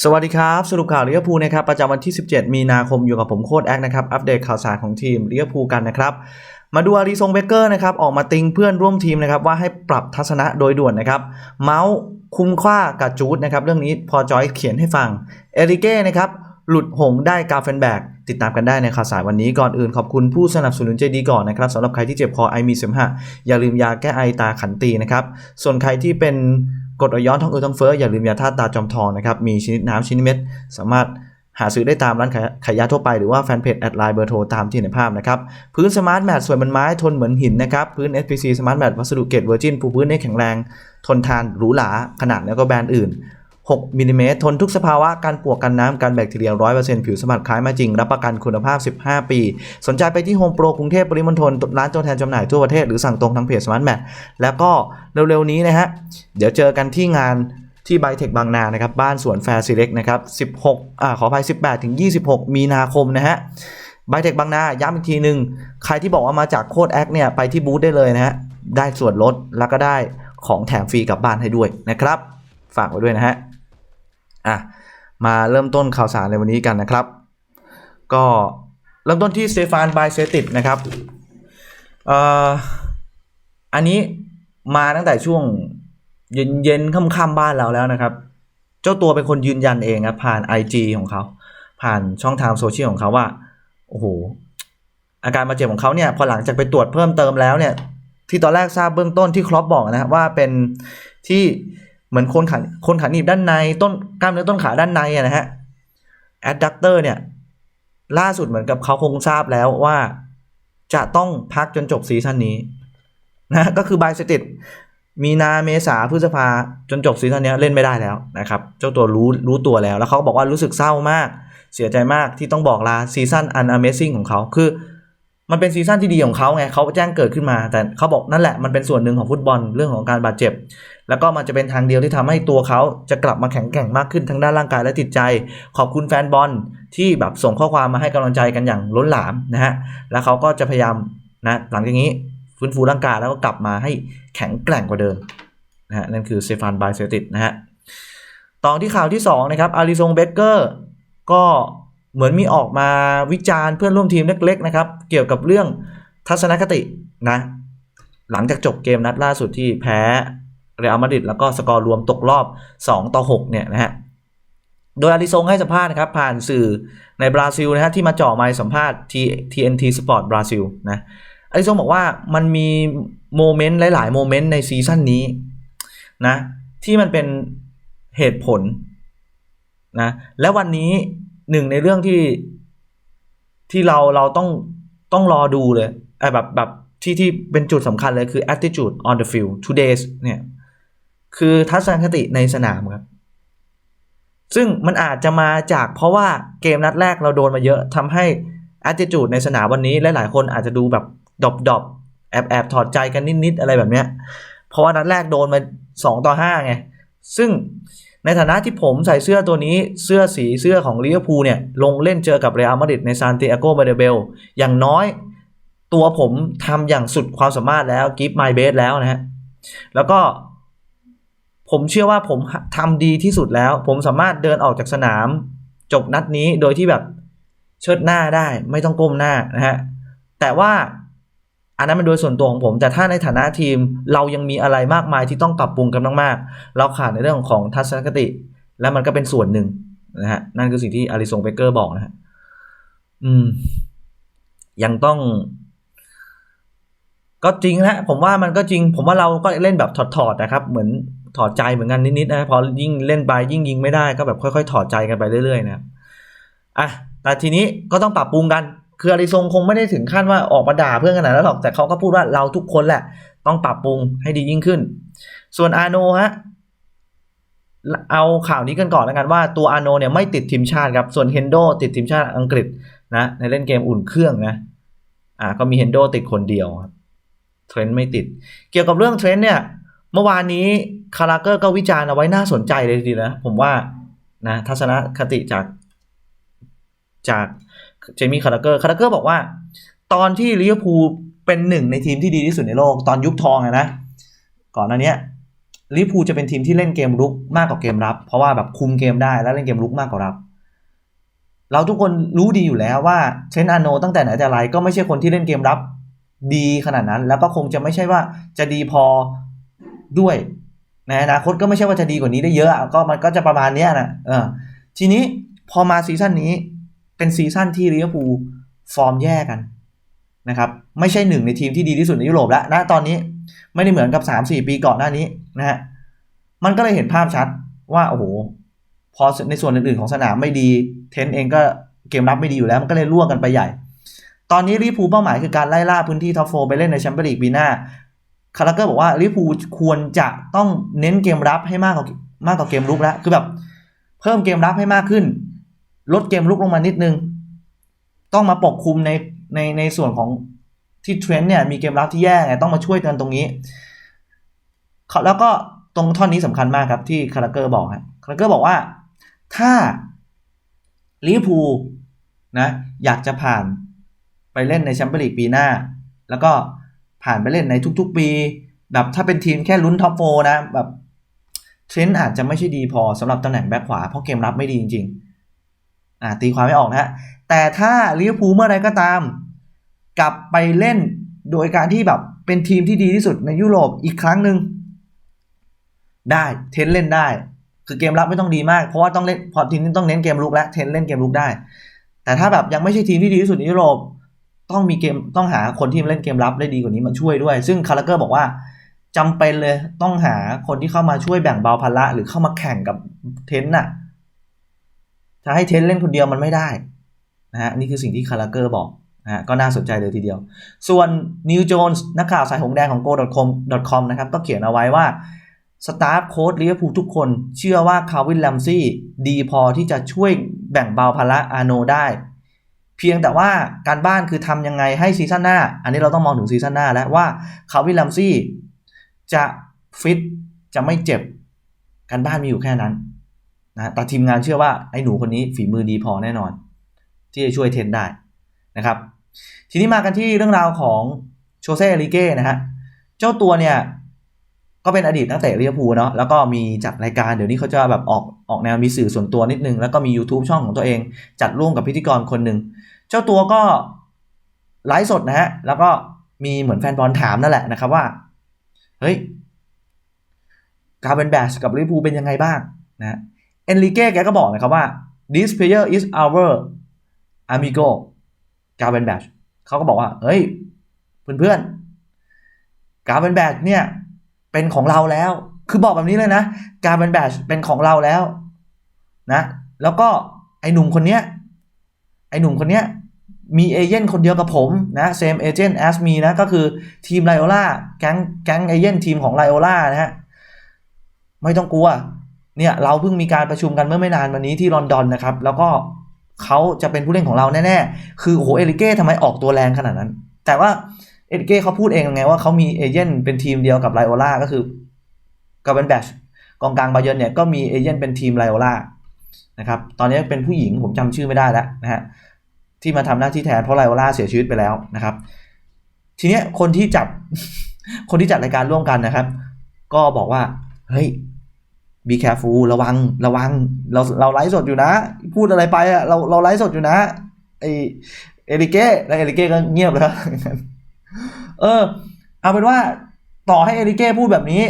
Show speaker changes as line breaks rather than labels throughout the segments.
สวัสดีครับ สรุปข่าวลิเวอร์พูลนะครับประจำวันที่ 17 มีนาคมอยู่กับผมโค้ดแอคนะครับ อัปเดตข่าวสารของทีมลิเวอร์พูลกันนะครับมาดูอาริซงเบเกอร์นะครับออกมาติงเพื่อนร่วมทีมนะครับว่าให้ปรับทัศนะโดยด่วนนะครับ เมาส์คุ้มค่ากับจูดนะครับเรื่องนี้พอจอยเขียนให้ฟัง เอริเก้นะครับหลุดหงได้กาเฟนแบกติดตามกันได้ในข่าวสารวันนี้ก่อนอื่นขอบคุณผู้สนับสนุนใจดีก่อนนะครับสำหรับใครที่เจ็บคอไอมีเสมหะอย่าลืมยาแก้ไอตาขันตีนะครับส่วนใครที่เป็น กดอย้อนท้องอืดท้องเฟ้ออย่าลืมยาธาตุตาจอมทองนะครับมีชนิดน้ำชนิดเม็ด สามารถหาซื้อได้ตามร้านขายขายยาทั่วไปหรือว่าแฟนเพจแอดไลน์เบอร์โทรตามที่ในภาพนะครับ พื้นสมาร์ทแมทสวยเหมือนไม้ทนเหมือนหินนะครับ พื้น SPC สมาร์ทแมทวัสดุเกรดเวอร์จินปูพื้นได้แข็งแรง ทนทานหรูหราขนาดแล้วก็แบรนด์อื่น 6มิลลิเมตรทนทุกสภาวะการปวกกันน้ำการแบคทีเรีย100%ผิวสัมผัสคล้ายมาจริง รับประกันคุณภาพ 15 ปี สนใจไปที่โฮมโปรกรุงเทพปริมณฑลร้านตัวแทนจำหน่ายทั่วประเทศหรือสั่งตรงทางเพจสมาร์ทแมทแล้วก็เร็วๆนี้นะฮะ เดี๋ยวเจอกันที่งานที่ไบเทคบางนานะครับ บ้านสวนแฟร์ซีเล็กนะครับ 16อ่าขออภัย 18 ถึง 26 มีนาคมนะฮะไบเทคบางนาย้ำอีกทีหนึ่งใครที่บอกว่ามาจากโคดแอคเนี่ยไปที่บูธได้เลยนะฮะได้ส่วนลดแล้วก็ได้ของแถมฟรีกลับบ้านให้ด้วยนะครับ ฝากไว้ด้วยนะฮะ อะมาเริ่มต้นข่าวสารในวันนี้กันนะครับ ก็เริ่มต้นที่สเตฟานไบเซติดนะครับเอ่ออันนี้มาตั้งแต่ช่วงเย็นเย็นค่ำๆบ้านเราแล้วนะครับ เจ้าตัวเป็นคนยืนยันเองครับผ่าน IG ของเขา ผ่านช่องทางโซเชียลของเขาว่า โอ้โห อาการบาดเจ็บของเขาเนี่ย พอหลังจากไปตรวจเพิ่มเติมแล้วเนี่ย ที่ตอนแรกทราบเบื้องต้นที่ครอปบอกนะครับว่าเป็นที่ เหมือนคนขาคนขาหนีบด้านในต้นกล้ามเนื้อต้นขาด้านในอะนะฮะแอดดักเตอร์เนี่ย ล่าสุดเหมือนกับเขาคงทราบแล้วว่าจะต้องพักจนจบซีซั่นนี้นะก็คือไบเซติดมีนาเมษาพฤษภาจนจบซีซั่นนี้เล่นไม่ได้แล้วนะครับ เจ้าตัวรู้รู้ตัวแล้ว แล้วเขาก็บอกว่ารู้สึกเศร้ามาก เสียใจมากที่ต้องบอกลาซีซั่นอันอเมซิ่งของเขาคือ มันเป็นซีซั่นที่ดีของเขาไงเขาแจ้งเกิดขึ้นมา แต่เขาบอกนั่นแหละมันเป็นส่วนหนึ่งของฟุตบอลเรื่องของการบาดเจ็บ แล้วก็มันจะเป็นทางเดียวที่ทำให้ตัวเขาจะกลับมาแข็งแกร่งมากขึ้นทั้งด้านร่างกายและจิตใจ ขอบคุณแฟนบอลที่แบบส่งข้อความมาให้กำลังใจกันอย่างล้นหลามนะฮะแล้วเขาก็จะพยายามนะหลังจากนี้ฟื้นฟูร่างกายแล้วก็กลับมาให้แข็งแกร่งกว่าเดิมนะฮะนั่นคือเซฟานไบเซติดนะฮะตอนที่ข่าวที่2นะครับอาริซงเบเกอร์ก็ เหมือนมีออกมาวิจารณ์เพื่อนร่วมทีมเล็กๆนะครับ เกี่ยวกับเรื่องทัศนคตินะ หลังจากจบเกมนัดล่าสุดที่แพ้เรอัลมาดริดแล้วก็สกอร์รวมตกรอบ 2 ต่อ 6 เนี่ยนะฮะ โดยอาริซงให้สัมภาษณ์นะครับ ผ่านสื่อในบราซิลนะฮะที่มาเจ่อไมค์สัมภาษณ์ TNT Sport บราซิลนะอาริซงบอกว่ามันมีโมเมนต์หลาย ๆ โมเมนต์ในซีซั่นนี้นะที่มันเป็นเหตุผลนะและวันนี้ หนึ่งในเรื่องที่ที่เราเราต้องต้องรอดูเลยไอ้แบบแบบที่ที่เป็นจุดสำคัญเลยคือ attitude on the field today's เนี่ย คือทัศนคติในสนามครับ ซึ่งมันอาจจะมาจากเพราะว่าเกมนัดแรกเราโดนมาเยอะทำให้ attitude ในสนามวันนี้หลายๆคนอาจจะดูแบบดอบดอบแอบแอบถอดใจกันนิด ๆ อะไรแบบเนี้ย เพราะว่านัดแรกโดนมา2ต่อ5ไง ซึ่ง ในฐานะที่ผมใส่เสื้อตัวนี้เสื้อสีเสื้อของลิเวอร์พูลเนี่ยลงเล่นเจอกับเรอัลมาดริดในซานติอาโกเบเบลอย่างน้อยตัวผมทำอย่างสุดความสามารถแล้วกิฟต์ไมเบสแล้วนะฮะแล้วก็ผมเชื่อว่าผมทำดีที่สุดแล้ว ผมสามารถเดินออกจากสนาม จบนัดนี้โดยที่แบบเชิดหน้าได้ไม่ต้องก้มหน้านะฮะแต่ว่า อันนั้นเป็นโดยส่วนตัวของผม แต่ถ้าในฐานะทีมเรายังมีอะไรมากมายที่ต้องปรับปรุงกันมากๆ เราขาดในเรื่องของทัศนคติ และมันก็เป็นส่วนหนึ่งนะฮะนั่นคือสิ่งที่อาริซงเบเกอร์บอกนะฮะอืม ยังต้อง ก็จริงนะผมว่ามันก็จริง ผมว่าเราก็เล่นแบบถอดๆนะครับ เหมือนถอดใจเหมือนกันนิดๆนะพอยิ่งเล่นไปยิ่งยิงไม่ได้ก็แบบค่อยๆ ถอดใจกันไปเรื่อยๆนะอะแต่ทีนี้ก็ต้องปรับปรุงกัน คืออาริซงคงไม่ได้ถึงขั้นว่าออกมาด่าเพื่อนขนาดนั้นหรอกแต่เขาก็พูดว่าเราทุกคนแหละ ต้องปรับปรุงให้ดียิ่งขึ้น ส่วนอาโนฮะเอาข่าวนี้กันก่อนแล้วกันว่าตัวอาโนเนี่ยไม่ติดทีมชาติครับ ส่วนเฮนโดติดทีมชาติอังกฤษนะในเล่นเกมอุ่นเครื่องนะอ่าก็มีเฮนโดติดคนเดียวครับเทรนด์ไม่ติด เกี่ยวกับเรื่องเทรนด์เนี่ย เมื่อวานนี้คาราเกอร์ก็วิจารณ์เอาไว้น่าสนใจเลยทีเดียวนะผมว่านะทัศนคติจากจาก เจมี่คาราเกอร์คาราเกอร์บอกว่า ตอนที่ลิเวอร์พูลเป็นหนึ่งในทีมที่ดีที่สุดในโลกตอนยุคทองอะนะก่อนหน้านี้ลิเวอร์พูลจะเป็นทีมที่เล่นเกมรุกมากกว่าเกมรับ เพราะว่าแบบคุมเกมได้แล้วเล่นเกมรุกมากกว่ารับ เราทุกคนรู้ดีอยู่แล้วว่าเชนอาโนตั้งแต่ไหนแต่ไรก็ไม่ใช่คนที่เล่นเกมรับ ดีขนาดนั้น แล้วก็คงจะไม่ใช่ว่าจะดีพอด้วยในอนาคตก็ไม่ใช่ว่าจะดีกว่านี้ได้เยอะอะก็มันก็จะประมาณเนี้ยนะเออทีนี้พอมาซีซั่นนี้ เป็นซีซั่นที่ลิเวอร์พูลฟอร์มแย่กันนะครับไม่ใช่หนึ่งในทีมที่ดีที่สุดในยุโรปแล้วนะตอนนี้ไม่ได้เหมือนกับ 3-4 ปีก่อนหน้านี้นะฮะมันก็เลยเห็นภาพชัดว่าโอ้โหพอในส่วนอื่นๆของสนามไม่ดี เทนเองก็เกมรับไม่ดีอยู่แล้ว มันก็เลยล่วงกันไปใหญ่ ตอนนี้ลิเวอร์พูลเป้าหมายคือการไล่ล่าพื้นที่ท็อปโฟไปเล่นในแชมเปี้ยนลีกปีหน้าคาราเกอร์บอกว่าลิเวอร์พูลควรจะต้องเน้นเกมรับให้มากกว่ามากกว่าเกมลุกแล้วคือแบบเพิ่มเกมรับให้มากขึ้น ลดเกมลุกลงมานิดนึง ต้องมาปกคลุมในในในส่วนของที่เทรนด์เนี่ยมีเกมรับที่แย่ไงต้องมาช่วยกันตรงนี้แล้วก็ตรงท่อนนี้สำคัญมากครับที่คาราเกอร์บอกฮะคาราเกอร์บอกว่าถ้าลิเวอร์พูลนะอยากจะผ่านไปเล่นในแชมเปี้ยนลีกปีหน้า แล้วก็ผ่านไปเล่นในทุกๆปี แบบถ้าเป็นทีมแค่ลุ้นท็อปโฟนะแบบเทรนด์อาจจะไม่ใช่ดีพอสำหรับตำแหน่งแบ็คขวาเพราะเกมรับไม่ดีจริงๆ อ่าตีความไม่ออกนะฮะแต่ถ้าลิเวอร์พูลเมื่อไรก็ตาม กลับไปเล่นโดยการที่แบบเป็นทีมที่ดีที่สุดในยุโรปอีกครั้งหนึ่งได้เทนเล่นได้ คือเกมรับไม่ต้องดีมาก เพราะว่าต้องเล่นพอทีมนี้ต้องเน้นเกมลุกแล้วเทนเล่นเกมลุกได้ แต่ถ้าแบบยังไม่ใช่ทีมที่ดีที่สุดในยุโรปต้องมีเกมต้องหาคนที่เล่นเกมรับได้ดีกว่านี้มาช่วยด้วย ซึ่งคาราเกอร์บอกว่าจำเป็นเลยต้องหาคนที่เข้ามาช่วยแบ่งเบาภาระหรือเข้ามาแข่งกับเทนน่ะ จะให้เทนเล่นคนเดียวมันไม่ได้นะฮะนี่คือสิ่งที่คาราเกอร์บอกนะฮะก็น่าสนใจเลยทีเดียว ส่วนนิวโจนส์นักข่าวสายหงแดงของ go.com นะครับก็เขียนเอาไว้ว่าสตาฟโค้ดลิเวอร์พูลทุกคน เชื่อว่าคาวินแลมซี่ดีพอที่จะช่วยแบ่งเบาภาระอาโนได้ เพียงแต่ว่าการบ้านคือทำยังไงให้ซีซั่นหน้า อันนี้เราต้องมองถึงซีซั่นหน้าแล้วว่าคาวินแลมซี่จะฟิตจะไม่เจ็บ การบ้านมีอยู่แค่นั้น นะแต่ทีมงานเชื่อว่าไอ้หนูคนนี้ฝีมือดีพอแน่นอน ที่จะช่วยเทนได้นะครับ ทีนี้มากันที่เรื่องราวของโชเซ่ลิเก้นะฮะเจ้าตัวเนี่ยก็เป็นอดีตนักเตะลิเวอร์พูลเนาะแล้วก็มีจัดรายการเดี๋ยวนี้เขาจะแบบออกออกแนวมีสื่อส่วนตัวนิดนึง แล้วก็มี YouTube ช่องของตัวเอง จัดร่วมกับพิธีกรคนหนึ่งเจ้าตัวก็ไลฟ์สดนะฮะแล้วก็มีเหมือนแฟนบอลถามนั่นแหละนะครับว่าเฮ้ยการเป็นแบชกับลิเวอร์พูลเป็นยังไงบ้างนะ เอนริเก้แกก็บอกนะครับว่า this player is our amigo กาเป็นแบชเขาก็บอกว่า เฮ้ย เพื่อนๆ กาเป็นแบชเนี่ย เป็นของเราแล้ว คือบอกแบบนี้เลยนะ กาเป็นแบชเป็นของเราแล้วนะ แล้วก็ไอหนุ่มคนเนี้ย ไอหนุ่มคนเนี้ย มีเอเย่นคนเดียวกับผมนะ same agent as me นะ ก็คือทีมไลโอล่าแก๊งแก๊งเอเย่นทีมของไลโอล่านะฮะ ไม่ต้องกลัว เนี่ยเราเพิ่งมีการประชุมกันเมื่อไม่นานวันนี้ที่ลอนดอนนะครับ แล้วก็เขาจะเป็นผู้เล่นของเราแน่ๆ คือโอ้โหเอริเก้ทำไมออกตัวแรงขนาดนั้น แต่ว่าเอริเก้เขาพูดเองไงว่าเขามีเอเย่นเป็นทีมเดียวกับไลโอล่าก็คือกับเป็นแบชกองกลางบาเยนเนี่ยก็มีเอเย่นเป็นทีมไลโอล่านะครับตอนนี้เป็นผู้หญิงผมจำชื่อไม่ได้แล้วนะฮะที่มาทำหน้าที่แทนเพราะไลโอล่าเสียชีวิตไปแล้วนะครับ ทีเนี้ยคนที่จัดคนที่จัดรายการร่วมกันนะครับ ก็บอกว่าเฮ้ย be careful ระวังระวัง เราเราไลฟ์สดอยู่นะ พูดอะไรไปอะเราเราไลฟ์สดอยู่นะไอเอริเก้แล้วเอริเก้ก็เงียบแล้วเออ เอาเป็นว่าต่อให้เอริเก้พูดแบบนี้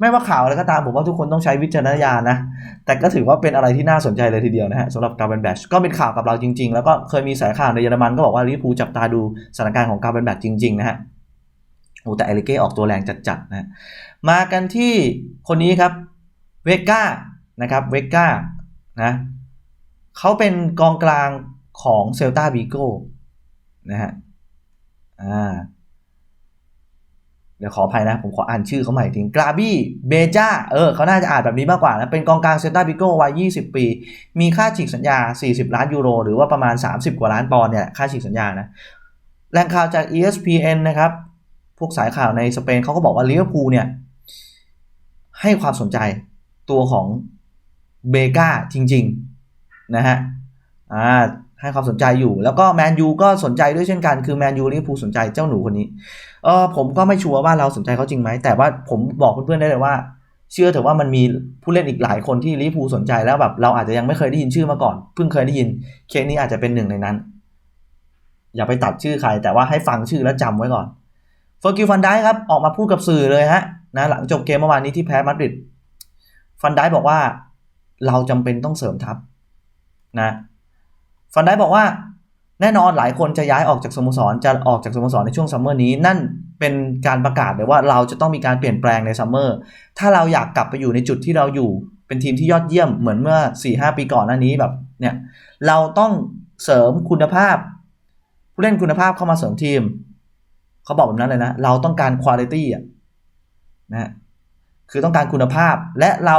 ไม่ว่าข่าวอะไรก็ตามผมว่าทุกคนต้องใช้วิจารณญาณนะ แต่ก็ถือว่าเป็นอะไรที่น่าสนใจเลยทีเดียวนะฮะสำหรับการเป็นแบชก็เป็นข่าวกับเราจริง ๆ แล้วก็เคยมีสายข่าวในเยอรมันก็บอกว่าลิเวอร์พูลจับตาดูสถานการณ์ของการเป็นแบชจริงๆนะฮะ โอ้แต่เอริเก้ออกตัวแรงจัดๆนะมากันที่คนนี้ครับเวก้านะครับเวก้านะเขาเป็นกองกลางของเซลตาบิโก้นะฮะอ่าเดี๋ยวขออภัยนะ ผมขออ่านชื่อเขาใหม่ทิ้งกราบี้เบจ้าเออเขาน่าจะอ่านแบบนี้มากกว่านะ เป็นกองกลางเซนต้าบิโก้วัย 20 ปี มีค่าฉีกสัญญา 40 ล้านยูโร หรือว่าประมาณ 30 กว่าล้านปอนด์เนี่ย ค่าฉีกสัญญานะ แหล่งข่าวจาก ESPN นะครับ พวกสายข่าวในสเปนเขาก็บอกว่าลิเวอร์พูลเนี่ย ให้ความสนใจตัวของเบก้าจริง ๆ นะฮะอ่าให้ความสนใจอยู่ แล้วก็แมนยูก็สนใจด้วยเช่นกัน คือแมนยูลิเวอร์พูลสนใจเจ้าหนูคนนี้ เออผมก็ไม่ชัวร์ว่าเราสนใจเขาจริงไหม แต่ว่าผมบอกเพื่อนๆได้เลยว่า เชื่อเถอะว่ามันมีผู้เล่นอีกหลายคนที่ลิเวอร์พูลสนใจแล้วแบบเราอาจจะยังไม่เคยได้ยินชื่อมาก่อน เพิ่งเคยได้ยิน เคสนี้อาจจะเป็นหนึ่งในนั้น อย่าไปตัดชื่อใคร แต่ว่าให้ฟังชื่อแล้วจำไว้ก่อน เฟอร์กิวฟันได้ครับออกมาพูดกับสื่อเลยฮะนะหลังจบเกมเมื่อวานนี้ที่แพ้มาดริดฟันได้บอกว่าเราจำเป็นต้องเสริมทัพนะฟันได้บอกว่าแน่นอนหลายคนจะย้ายออกจากสโมสรจะออกจากสโมสรในช่วงซัมเมอร์นี้นั่นเป็นการประกาศเลยว่าเราจะต้องมีการเปลี่ยนแปลงในซัมเมอร์ถ้าเราอยากกลับไปอยู่ในจุดที่เราอยู่เป็นทีมที่ยอดเยี่ยมเหมือนเมื่อ 4-5 ปีก่อนหน้านี้แบบเนี่ยเราต้องเสริมคุณภาพ ผู้เล่นคุณภาพเข้ามาเสริมทีม เขาบอกแบบนั้นเลยนะ เราต้องการคุณภาพอะนะคือต้องการคุณภาพ และเรา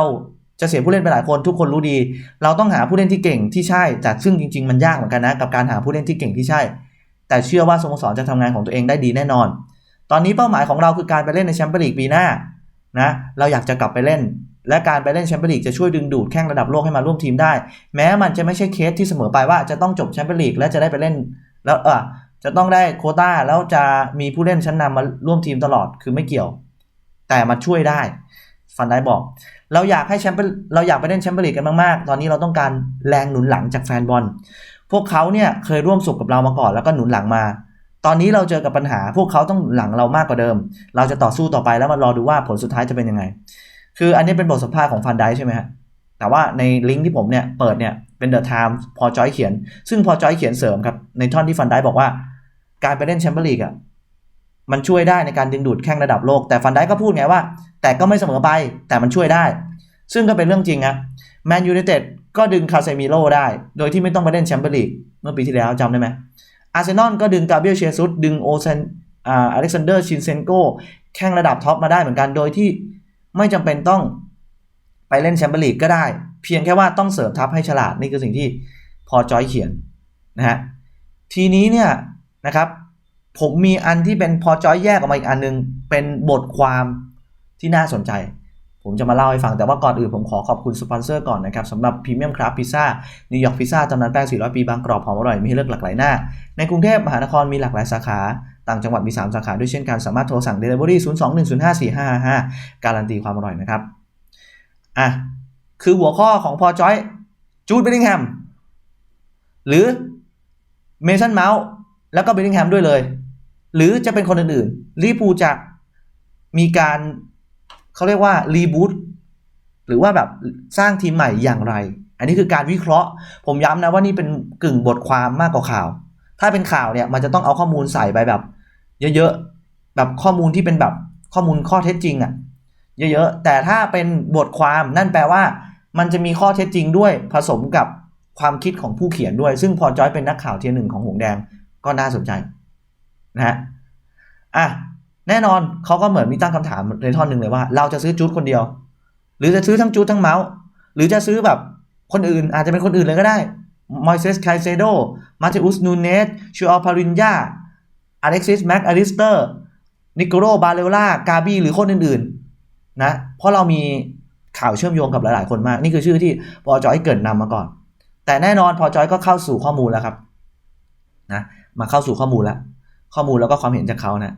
จะเสียผู้เล่นไปหลายคนทุกคนรู้ดี เราต้องหาผู้เล่นที่เก่งที่ใช่แต่ซึ่งจริง ๆ มันยากเหมือนกันนะ กับการหาผู้เล่นที่เก่งที่ใช่ แต่เชื่อว่าสโมสรจะทำงานของตัวเองได้ดีแน่นอน ตอนนี้เป้าหมายของเราคือการไปเล่นในแชมเปี้ยนลีกปีหน้านะเราอยากจะกลับไปเล่น และการไปเล่นแชมเปี้ยนลีกจะช่วยดึงดูดแข้งระดับโลกให้มาร่วมทีมได้ แม้มันจะไม่ใช่เคสที่เสมอไปว่าจะต้องจบแชมเปี้ยนลีกและจะได้ไปเล่นแล้วเออ จะต้องได้โควต้าแล้วจะมีผู้เล่นชั้นนำมาร่วมทีมตลอดคือไม่เกี่ยว แต่มันช่วยได้ ฟันได้บอก เราอยากให้แชมเปี้ยเราอยากไปเล่นแชมเปี้ยนลีกกันมากๆ ตอนนี้เราต้องการแรงหนุนหลังจากแฟนบอล พวกเขาเนี่ยเคยร่วมสุขกับเรามาก่อนแล้วก็หนุนหลังมา ตอนนี้เราเจอกับปัญหา พวกเขาต้องหลังเรามากกว่าเดิม เราจะต่อสู้ต่อไปแล้วมารอดูว่าผลสุดท้ายจะเป็นยังไง คืออันนี้เป็นบทสัมภาษณ์ของฟันได้ใช่ไหมฮะแต่ว่าในลิงก์ที่ผมเนี่ยเปิดเนี่ยเป็นเดอะไทม์พอจอยเขียน ซึ่งพอจอยเขียนเสริมครับในท่อนที่ฟันได้บอกว่า การไปเล่นแชมเปี้ยนลีกอะมันช่วยได้ในการดึงดูดแข้งระดับโลก แต่ฟันได้ก็พูดไงว่า แต่ก็ไม่เสมอไปแต่มันช่วยได้ ซึ่งก็เป็นเรื่องจริงอะแมนยูไนเต็ดก็ดึงคาเซมิโร่ได้ โดยที่ไม่ต้องไปเล่นแชมเปี้ยนลีกเมื่อปีที่แล้วจำได้ไหมอาร์เซนอลก็ดึงกาเบรียลเชซุสดึงโอเซนอ่าอเล็กซานเดอร์ชินเซนโกแข้งระดับท็อปมาได้เหมือนกัน โดยที่ไม่จำเป็นต้องไปเล่นแชมเปี้ยนลีกก็ได้ เพียงแค่ว่าต้องเสริมทัพให้ฉลาดนี่คือสิ่งที่พอจอยเขียนนะฮะทีนี้เนี่ย นะครับ ผมมีอันที่เป็นพอจอยแยกออกมาอีกอันนึง เป็นบทความที่น่าสนใจ ผมจะมาเล่าให้ฟังแต่ว่าก่อนอื่นผมขอขอบคุณสปอนเซอร์ก่อนนะครับสำหรับพรีเมียมคราฟพิซซ่านิวยอร์กพิซซ่าตำนานแป้ง 400 ปีบางกรอบหอมอร่อยมีให้เลือกหลากหลายหน้า ในกรุงเทพมหานครมีหลากหลายสาขาต่างจังหวัดมี 3 สาขาด้วยเช่นกัน สามารถโทรสั่ง Delivery 02-105-4555 การันตีความอร่อยนะครับ อะ คือหัวข้อของพอจอยจูดเบลลิงแฮมหรือเมสันเมาส์ แล้วก็เบลลิงแฮมด้วยเลย หรือจะเป็นคนอื่นๆลีพูจะมีการเขาเรียกว่ารีบูตหรือว่าแบบสร้างทีมใหม่อย่างไร อันนี้คือการวิเคราะห์ ผมย้ำนะว่านี่เป็นกึ่งบทความมากกว่าข่าว ถ้าเป็นข่าวเนี่ยมันจะต้องเอาข้อมูลใส่ไปแบบ เยอะๆแบบข้อมูลที่เป็นแบบข้อมูลข้อเท็จจริงอะเยอะๆ แต่ถ้าเป็นบทความนั่นแปลว่า มันจะมีข้อเท็จจริงด้วยผสมกับความคิดของผู้เขียนด้วย ซึ่งพอจอยเป็นนักข่าวเทียหนึ่งของหงแดง ก็น่าสนใจนะฮะอะแน่นอนเขาก็เหมือนมีตั้งคำถามในท่อนหนึ่งเลยว่า เราจะซื้อจูดคนเดียว หรือจะซื้อทั้งจูดทั้งเมาส์ หรือจะซื้อแบบคนอื่นอาจจะเป็นคนอื่นเลยก็ได้มอยเซสไคเซโดมาเตอุสนูเนสชูอัลพารินยาอเล็กซิสแม็กอลิสเตอร์นิโคโรบาเลล่ากาบีหรือคนอื่นๆนะเพราะเรามีข่าวเชื่อมโยงกับหลายๆคนมาก นี่คือชื่อที่พอจอยเกิดนำมาก่อน แต่แน่นอนพอจอยก็เข้าสู่ข้อมูลแล้วครับนะ มาเข้าสู่ข้อมูลแล้วข้อมูลแล้วก็ความเห็นจากเขานะ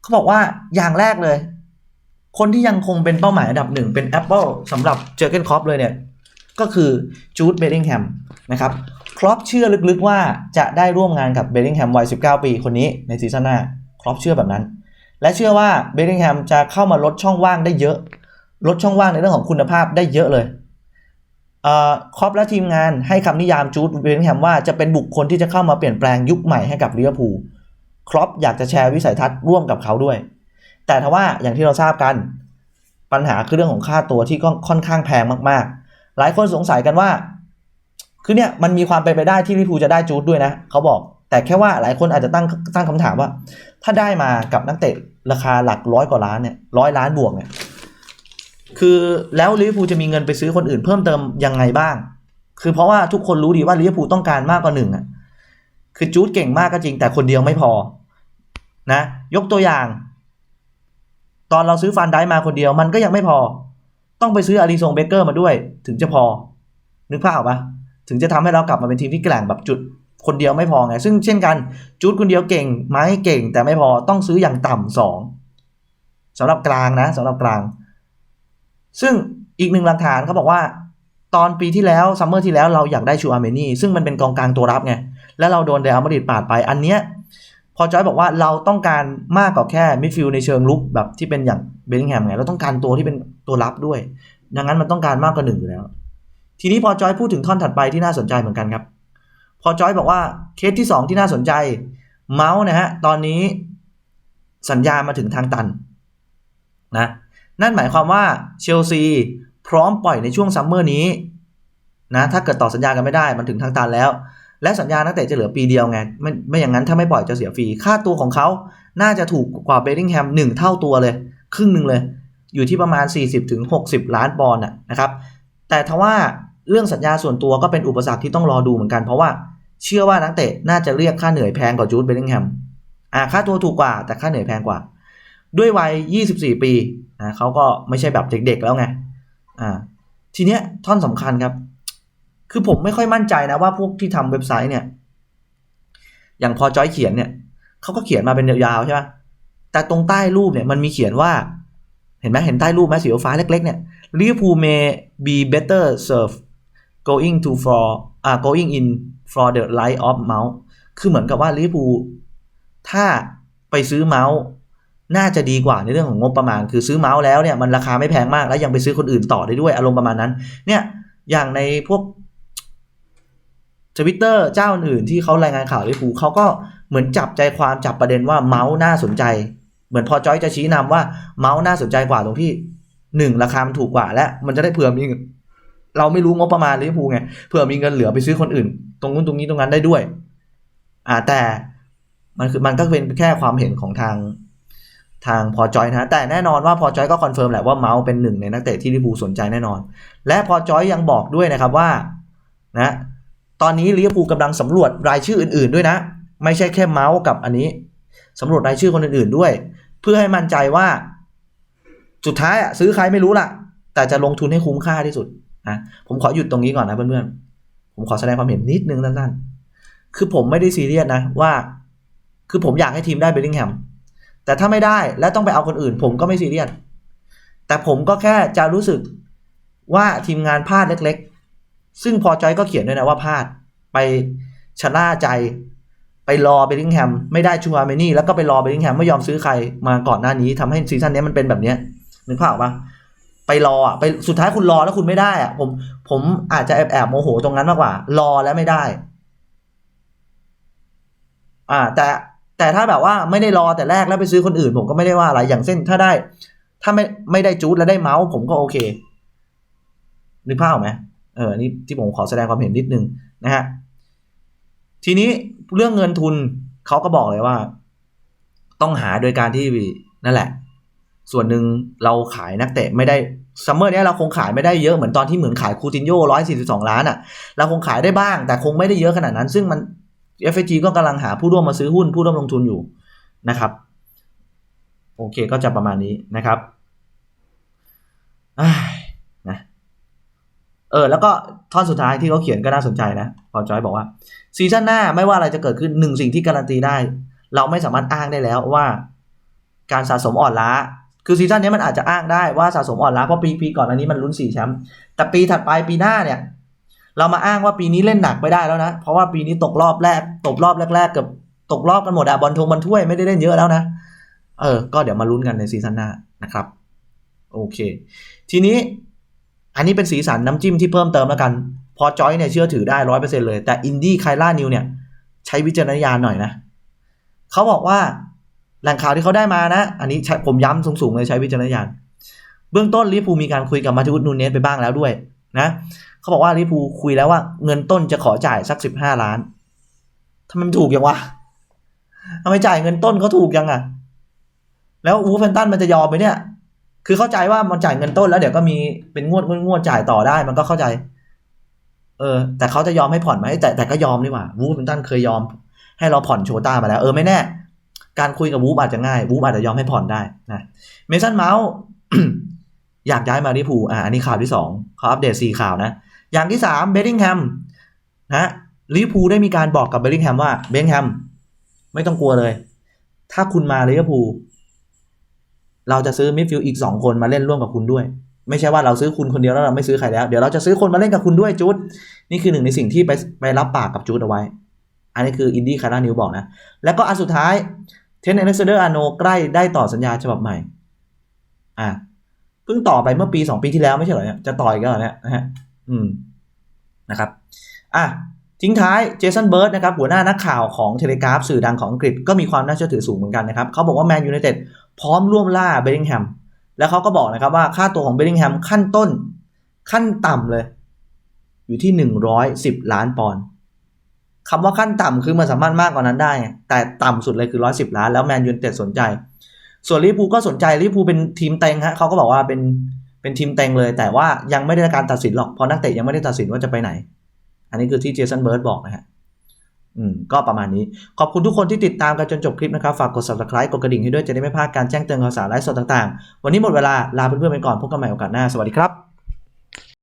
เขาบอกว่าอย่างแรกเลย คนที่ยังคงเป็นเป้าหมายอันดับหนึ่งเป็น Apple สำหรับเจอร์เกนครอปเลยเนี่ยก็คือจูดเบลลิงแฮมนะครับครอปเชื่อลึกๆว่าจะได้ร่วมงานกับเบลลิงแฮมวัย 19 ปีคนนี้ในซีซั่นหน้าครอปเชื่อแบบนั้น และเชื่อว่าเบลลิงแฮมจะเข้ามาลดช่องว่างได้เยอะ ลดช่องว่างในเรื่องของคุณภาพได้เยอะเลย ครอปและทีมงานให้คำนิยามจูดเบลลิงแฮมว่าจะเป็นบุคคลที่จะเข้ามาเปลี่ยนแปลงยุคใหม่ให้กับลิเวอร์พูลครอปอยากจะแชร์วิสัยทัศน์ร่วมกับเขาด้วย แต่ทว่าอย่างที่เราทราบกัน ปัญหาคือเรื่องของค่าตัวที่ค่อนข้างแพงมากๆ หลายคนสงสัยกันว่า คือเนี่ยมันมีความเป็นไปได้ที่ลิเวอร์พูลจะได้จูดด้วยนะ เขาบอก แต่แค่ว่าหลายคนอาจจะตั้งตั้งคำถามว่า ถ้าได้มากับนักเตะราคาหลักร้อยกว่าล้านเนี่ยร้อยล้านบวกเนี่ย คือแล้วลิเวอร์พูลจะมีเงินไปซื้อคนอื่นเพิ่มเติมยังไงบ้าง คือเพราะว่าทุกคนรู้ดีว่าลิเวอร์พูลต้องการมากกว่าหนึ่งอะคือจูดเก่งมากก็จริงแต่คนเดียวไม่พอ นะ ยกตัวอย่าง ตอนเราซื้อฟันได้มาคนเดียวมันก็ยังไม่พอ ต้องไปซื้ออาริซงเบเกอร์มาด้วย ถึงจะพอ นึกภาพออกปะถึงจะทำให้เรากลับมาเป็นทีมที่แกร่งแบบจุดคนเดียวไม่พอไง ซึ่งเช่นกันจุดคนเดียวเก่งไหมเก่งแต่ไม่พอต้องซื้ออย่างต่ำสองสำหรับกลางนะสำหรับกลาง ซึ่งอีกหนึ่งหลักฐานเขาบอกว่า ตอนปีที่แล้วซัมเมอร์ที่แล้วเราอยากได้ชูอาร์เมนี่ซึ่งมันเป็นกองกลางตัวรับไง แล้วเราโดนเดอัลมาดริดปาดไปอันเนี้ยพอจอยบอกว่าเราต้องการมากกว่าแค่มิดฟิลด์ในเชิงลุกแบบที่เป็นอย่างเบลลิงแฮมไงเราต้องการตัวที่เป็นตัวรับด้วย ดังนั้นมันต้องการมากกว่าหนึ่งอยู่แล้ว ทีนี้พอจอยพูดถึงท่อนถัดไปที่น่าสนใจเหมือนกันครับ พอจอยบอกว่าเคสที่ 2 ที่น่าสนใจเมาส์นะฮะตอนนี้สัญญามาถึงทางตันนะ นั่นหมายความว่าเชลซีพร้อมปล่อยในช่วงซัมเมอร์นี้นะถ้าเกิดต่อสัญญากันไม่ได้มันถึงทางตันแล้ว และสัญญานักเตะจะเหลือปีเดียวไงไม่ไม่อย่างนั้นถ้าไม่ปล่อยจะเสียฟรี ค่าตัวของเขาน่าจะถูกกว่าเบลลิงแฮมหนึ่งเท่าตัวเลย ครึ่งหนึ่งเลย อยู่ที่ประมาณ 40-60 ล้านปอนด์นะครับ แต่ทว่าเรื่องสัญญาส่วนตัวก็เป็นอุปสรรคที่ต้องรอดูเหมือนกันเพราะว่าเชื่อว่านักเตะน่าจะเรียกค่าเหนื่อยแพงกว่าจูดเบลลิงแฮมอ่าค่าตัวถูกกว่าแต่ค่าเหนื่อยแพงกว่า ด้วยวัย 24 ปี นะเขาก็ไม่ใช่แบบเด็กๆแล้วไงอ่าทีเนี้ยท่อนสำคัญครับ คือผมไม่ค่อยมั่นใจนะว่าพวกที่ทำเว็บไซต์เนี่ย อย่างพอจอยเขียนเนี่ยเขาก็เขียนมาเป็นยาวๆใช่ไหมแต่ตรงใต้รูปเนี่ยมันมีเขียนว่า เห็นไหมเห็นใต้รูปไหมสีฟ้าเล็กๆเนี่ย Liverpool may be better served going to for อ่า going in for the light of mouse คือเหมือนกับว่าลิเวอร์พูลถ้าไปซื้อเมาส์ น่าจะดีกว่าในเรื่องของงบประมาณ คือซื้อเมาส์แล้วเนี่ยมันราคาไม่แพงมากแล้วยังไปซื้อคนอื่นต่อได้ด้วยอารมณ์ประมาณนั้น เนี่ยอย่างในพวกทวิตเตอร์เจ้าอื่นที่เขารายงานข่าวลิเวอร์พูเขาก็เหมือนจับใจความจับประเด็นว่าเมาส์น่าสนใจ เหมือนพอจอยจะชี้นำว่าเมาส์น่าสนใจกว่าตรงที่หนึ่งราคามันถูกกว่าและมันจะได้เผื่อมีเงินเราไม่รู้งบประมาณลิเวอร์พูไงเผื่อมีเงินเหลือไปซื้อคนอื่น ตรงนู้นตรงนี้ตรงนั้นได้ด้วย อ่าแต่มันคือมันก็เป็นแค่ความเห็นของทาง ทางพอจอยนะ แต่แน่นอนว่าพอจอยก็คอนเฟิร์มแหละว่าเมาส์เป็นหนึ่งในนักเตะที่ลิเวอร์พูลสนใจแน่นอน และพอจอยยังบอกด้วยนะครับว่านะตอนนี้ลิเวอร์พูลกำลังสำรวจรายชื่ออื่น ๆด้วยนะ ไม่ใช่แค่เมาส์กับอันนี้สำรวจรายชื่อคนอื่น ๆด้วย เพื่อให้มั่นใจว่า สุดท้ายอะซื้อใครไม่รู้ล่ะ แต่จะลงทุนให้คุ้มค่าที่สุดนะผมขอหยุดตรงนี้ก่อนนะเพื่อนๆผมขอแสดงความเห็นนิดนึงสั้นๆคือผมไม่ได้ซีเรียสนะว่า คือผมอยากให้ทีมได้เบลลิงแฮม แต่ถ้าไม่ได้และต้องไปเอาคนอื่น ผมก็ไม่ซีเรียสแต่ผมก็แค่จะรู้สึกว่าทีมงานพลาดเล็กๆ ซึ่งพอจอยก็เขียนด้วยนะว่าพลาดไปชนะใจ ไปรอเบลลิงแฮมไม่ได้ชูอาร์เมนี่แล้วก็ไปรอเบลลิงแฮมไม่ยอมซื้อใครมาก่อนหน้านี้ทำให้ซีซั่นนี้มันเป็นแบบเนี้ยนึกภาพปะไปรออะไปสุดท้ายคุณรอแล้วคุณไม่ได้อะผม ผมอาจจะแอบแอบโมโหตรงนั้นมากกว่า รอแล้วไม่ได้ อ่า แต่ แต่ถ้าแบบว่าไม่ได้รอแต่แรกแล้วไปซื้อคนอื่น ผมก็ไม่ได้ว่าอะไรอย่างเช่นถ้าได้ ถ้าไม่ไม่ได้จูดแล้วได้เมาส์ผมก็โอเคนึกภาพไหมเออนี่ที่ผมขอแสดงความเห็นนิดนึงนะฮะทีนี้เรื่องเงินทุนเขาก็บอกเลยว่า ต้องหาโดยการที่นั่นแหละ ส่วนหนึ่งเราขายนักเตะไม่ได้ซัมเมอร์นี้เราคงขายไม่ได้เยอะเหมือนตอนที่เหมือนขายคูตินโญ่ร้อยสี่สิบสองล้านอะ่ะ เราคงขายได้บ้าง แต่คงไม่ได้เยอะขนาดนั้น ซึ่งมัน f อ g ก็กำลังหาผู้ร่วมมาซื้อหุ้นผู้ร่วมลงทุนอยู่นะครับโอเคก็จะประมาณนี้นะครับนะเออแล้วก็ท่อนสุดท้ายที่เขาเขียนก็น่าสนใจนะพอจอยบอกว่าซีซั่นหน้าไม่ว่าอะไรจะเกิดขึ้นหนึ่งสิ่งที่การันตีได้ เราไม่สามารถอ้างได้แล้วว่า การสะสมอ่อนล้า คือซีซั่นนี้มันอาจจะอ้างได้ว่าสะสมอ่อนล้าเพราะปีปีก่อนอันนี้มันลุ้นสี่แชมป์แต่ปีถัดไปปีหน้าเนี่ย เรามาอ้างว่าปีนี้เล่นหนักไม่ได้แล้วนะ เพราะว่าปีนี้ตกรอบแรก ตกรอบแรกๆกับตกรอบกันหมดอะบอลทงบอลถ้วยไม่ได้เล่นเยอะแล้วนะ เออ ก็เดี๋ยวมาลุ้นกันในซีซั่นหน้านะครับ โอเค ทีนี้อันนี้เป็นสีสันน้ำจิ้มที่เพิ่มเติมแล้วกัน พอจอยเนี่ยเชื่อถือได้ร้อยเปอร์เซ็นเลย แต่อินดี้ไคล่านิวเนี่ย ใช้วิจารณญาณหน่อยนะเขาบอกว่าแหล่งข่าวที่เขาได้มานะ อันนี้ผมย้ำสูงๆเลยใช้วิจารณญาณ เบื้องต้นลิฟูมีการคุยกับมาติอุสนูเนสไปบ้างแล้วด้วย นะเขาบอกว่าลิฟูคุยแล้วว่า เงินต้นจะขอจ่ายสักสิบห้าล้านทำไมมันถูกยังวะทำไมจ่ายเงินต้นเขาถูกยังอะ แล้ววูฟเฟนตันมันจะยอมไหมเนี่ย คือเข้าใจว่ามันจ่ายเงินต้นแล้วเดี๋ยวก็มีเป็นงวดงวดงวดจ่ายต่อได้ มันก็เข้าใจ เออ แต่เขาจะยอมให้ผ่อนไหมแต่แต่ก็ยอมนี่หว่าวูฟเฟนตันเคยยอม ให้เราผ่อนโชต้ามาแล้ว เออไม่แน่ การคุยกับวูฟอาจจะง่ายวูฟอาจจะยอมให้ผ่อนได้นะเมสันเมาส์ อยากย้ายมาลิฟูอ่าอันนี้ข่าวที่สองเขาอัปเดตสี่ข่าวนะ อย่างที่สามเบดดิงแฮมนะลิพูได้มีการบอกกับเบลลิงแฮมว่าเบลลิงแฮมไม่ต้องกลัวเลย ถ้าคุณมาลิเวอร์พูลเราจะซื้อมิดฟิลด์อีกสองคนมาเล่นร่วมกับคุณด้วย ไม่ใช่ว่าเราซื้อคุณคนเดียวแล้วเราไม่ซื้อใครแล้ว เดี๋ยวเราจะซื้อคนมาเล่นกับคุณด้วยจุดนี่คือหนึ่งในสิ่งที่ไปไปรับปากกับจูดเอาไว้ อันนี้คืออินดี้คารานิวบอกนะ แล้วก็อันสุดท้ายเทนเนสเดอร์อาโนใกล้ได้ต่อสัญญาฉบับใหม่ อะ พิ่งต่อไปเมื่อปีสองปีที่แล้วไม่ใช่เหรอเนี่ยจะต่ออีกแล้วเหรอเนี่ยนะฮะอืมนะครับอะทิ้งท้ายเจสันเบิร์ดนะครับหัวหน้านักข่าวของเทเลกราฟสื่อดังของอังกฤษก็มีความน่าเชื่อถือสูงเหมือนกันนะครับเขาบอกว่าแมนยูไนเต็ดพร้อมร่วมล่าเบลลิงแฮมแล้วเขาก็บอกนะครับว่าค่าตัวของเบลลิงแฮมขั้นต้น ขั้นต่ำเลย อยู่ที่ 110 ล้านปอนด์คำว่าขั้นต่ำคือมันสามารถมากกว่านั้นได้ แต่ต่ำสุดเลยคือ 110 ล้านแล้วแมนยูไนเต็ดสนใจ ส่วนลิปูก็สนใจลิปูเป็นทีมเต็งฮะเขาก็บอกว่าเป็นเป็นทีมเต็งเลย แต่ว่ายังไม่ได้การตัดสินหรอกเพราะนักเตะยังไม่ได้ตัดสินว่าจะไปไหน อันนี้คือที่เจสันเบิร์ดบอกนะฮะอืมก็ประมาณนี้ ขอบคุณทุกคนที่ติดตามกันจนจบคลิปนะครับ ฝากกด subscribe กดกระดิ่งให้ด้วยจะได้ไม่พลาดการแจ้งเตือนข่าวสารไลฟ์สดต่างๆ วันนี้หมดเวลา ลาเพื่อนๆไปก่อนพบกันใหม่โอกาสหน้า สวัสดีครับ